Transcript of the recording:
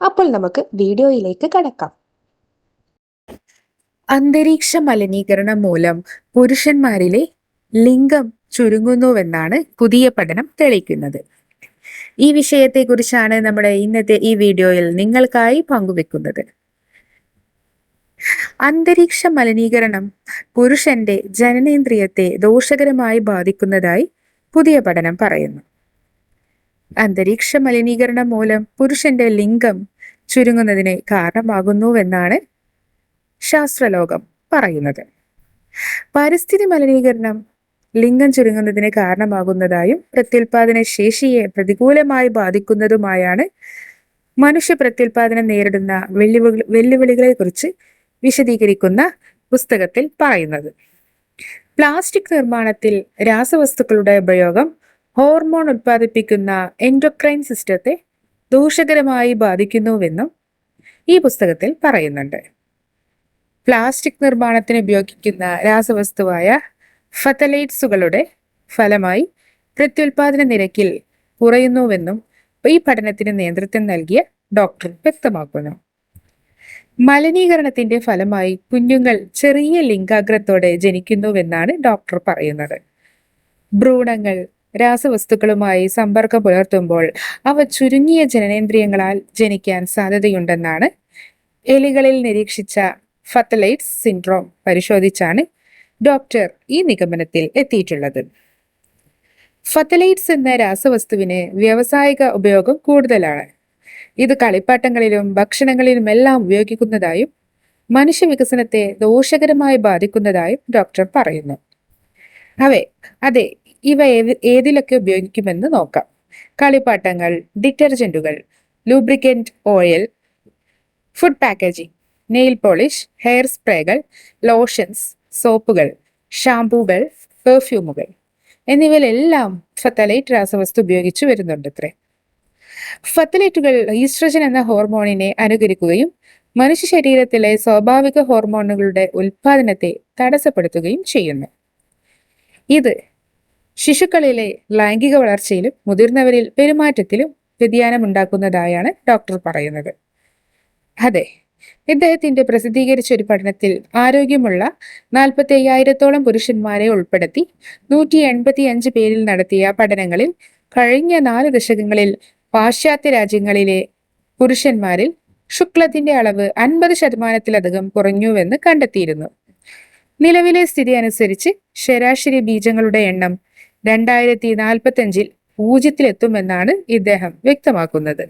അപ്പോൾ നമുക്ക് വീഡിയോയിലേക്ക് കടക്കാം. അന്തരീക്ഷ മലിനീകരണം മൂലം പുരുഷന്മാരിലെ ലിംഗം ചുരുങ്ങുന്നുവെന്നാണ് പുതിയ പഠനം തെളിയിക്കുന്നത്. ഈ വിഷയത്തെക്കുറിച്ചാണ് നമ്മുടെ ഇന്നത്തെ ഈ വീഡിയോയിൽ നിങ്ങൾക്കായി പങ്കുവെക്കുന്നത്. അന്തരീക്ഷ മലിനീകരണം പുരുഷന്റെ ജനനേന്ദ്രിയത്തെ ദോഷകരമായി ബാധിക്കുന്നതായി പുതിയ പഠനം പറയുന്നു. അന്തരീക്ഷ മലിനീകരണം മൂലം പുരുഷന്റെ ലിംഗം ചുരുങ്ങുന്നതിന് കാരണമാകുന്നുവെന്നാണ് ശാസ്ത്രലോകം പറയുന്നത്. പരിസ്ഥിതി മലിനീകരണം ലിംഗം ചുരുങ്ങുന്നതിന് കാരണമാകുന്നതായും പ്രത്യുൽപാദന ശേഷിയെ പ്രതികൂലമായി ബാധിക്കുന്നതുമായാണ് മനുഷ്യ പ്രത്യുൽപാദനം നേരിടുന്ന വെല്ലുവിളി വെല്ലുവിളികളെ കുറിച്ച് വിശദീകരിക്കുന്ന പുസ്തകത്തിൽ പറയുന്നത്. പ്ലാസ്റ്റിക് നിർമ്മാണത്തിൽ രാസവസ്തുക്കളുടെ ഉപയോഗം ഹോർമോൺ ഉത്പാദിപ്പിക്കുന്ന എൻഡോക്രൈൻ സിസ്റ്റത്തെ ദൂഷകരമായി ബാധിക്കുന്നുവെന്നും ഈ പുസ്തകത്തിൽ പറയുന്നുണ്ട്. പ്ലാസ്റ്റിക് നിർമ്മാണത്തിന് ഉപയോഗിക്കുന്ന രാസവസ്തുവായ ഫത്തലൈറ്റ്സുകളുടെ ഫലമായി പ്രത്യുൽപാദന നിരക്കിൽ കുറയുന്നുവെന്നും ഈ പഠനത്തിന് നേതൃത്വം നൽകിയ ഡോക്ടർ വ്യക്തമാക്കുന്നു. മലിനീകരണത്തിന്റെ ഫലമായി കുഞ്ഞുങ്ങൾ ചെറിയ ലിംഗാഗ്രത്തോടെ ജനിക്കുന്നുവെന്നാണ് ഡോക്ടർ പറയുന്നത്. ഭ്രൂണങ്ങൾ രാസവസ്തുക്കളുമായി സമ്പർക്കം പുലർത്തുമ്പോൾ അവ ചുരുങ്ങിയ ജനനേന്ദ്രിയങ്ങളാൽ ജനിക്കാൻ സാധ്യതയുണ്ടെന്നാണ് എലികളിൽ നിരീക്ഷിച്ച ഫത്തലൈറ്റ്സ് സിൻഡ്രോം പരിശോധിച്ചാണ് ഡോക്ടർ ഈ നിഗമനത്തിൽ എത്തിയിട്ടുള്ളത്. ഫത്തലൈറ്റ്സ് എന്ന രാസവസ്തുവിന് വ്യാവസായിക ഉപയോഗം കൂടുതലാണ്. ഇത് കളിപ്പാട്ടങ്ങളിലും ഭക്ഷണങ്ങളിലുമെല്ലാം ഉപയോഗിക്കുന്നതായും മനുഷ്യ വികസനത്തെ ദോഷകരമായി ബാധിക്കുന്നതായും ഡോക്ടർ പറയുന്നു. അവേ അതെ ഇവ ഏതിലൊക്കെ ഉപയോഗിക്കുമെന്ന് നോക്കാം. കളിപ്പാട്ടങ്ങൾ ഡിറ്റർജന്റുകൾ lubricant oil food packaging nail polish hair സ്പ്രേകൾ lotions സോപ്പുകൾ ഷാംപൂകൾ പെർഫ്യൂമുകൾ എന്നിവയിലെല്ലാം ഫത്തലൈറ്റ് രാസവസ്തു ഉപയോഗിച്ചു വരുന്നുണ്ട് അത്രേ ഫത്തലൈറ്റുകൾ ഈസ്ട്രജൻ എന്ന ഹോർമോണിനെ അനുകരിക്കുകയും മനുഷ്യ ശരീരത്തിലെ സ്വാഭാവിക ഹോർമോണുകളുടെ ഉൽപാദനത്തെ തടസ്സപ്പെടുത്തുകയും ചെയ്യുന്നു. ഇത് ശിശുക്കളിലെ ലൈംഗിക വളർച്ചയിലും മുതിർന്നവരിൽ പെരുമാറ്റത്തിലും വ്യതിയാനം ഉണ്ടാക്കുന്നതായാണ് ഡോക്ടർ പറയുന്നത്. അതെ ഇദ്ദേഹത്തിന്റെ പ്രസിദ്ധീകരിച്ച ഒരു പഠനത്തിൽ ആരോഗ്യമുള്ള നാൽപ്പത്തി അയ്യായിരത്തോളം പുരുഷന്മാരെ ഉൾപ്പെടുത്തി നൂറ്റി എൺപത്തി അഞ്ച് പേരിൽ നടത്തിയ പഠനങ്ങളിൽ കഴിഞ്ഞ നാല് ദശകങ്ങളിൽ പാശ്ചാത്യ രാജ്യങ്ങളിലെ പുരുഷന്മാരിൽ ശുക്ലത്തിന്റെ അളവ് അൻപത് ശതമാനത്തിലധികം കുറഞ്ഞുവെന്ന് കണ്ടെത്തിയിരുന്നു. നിലവിലെ സ്ഥിതി അനുസരിച്ച് ശരാശരി ബീജങ്ങളുടെ എണ്ണം രണ്ടായിരത്തി നാൽപ്പത്തി അഞ്ചിൽ പൂജ്യത്തിലെത്തുമെന്നാണ് ഇദ്ദേഹം വ്യക്തമാക്കുന്നത്.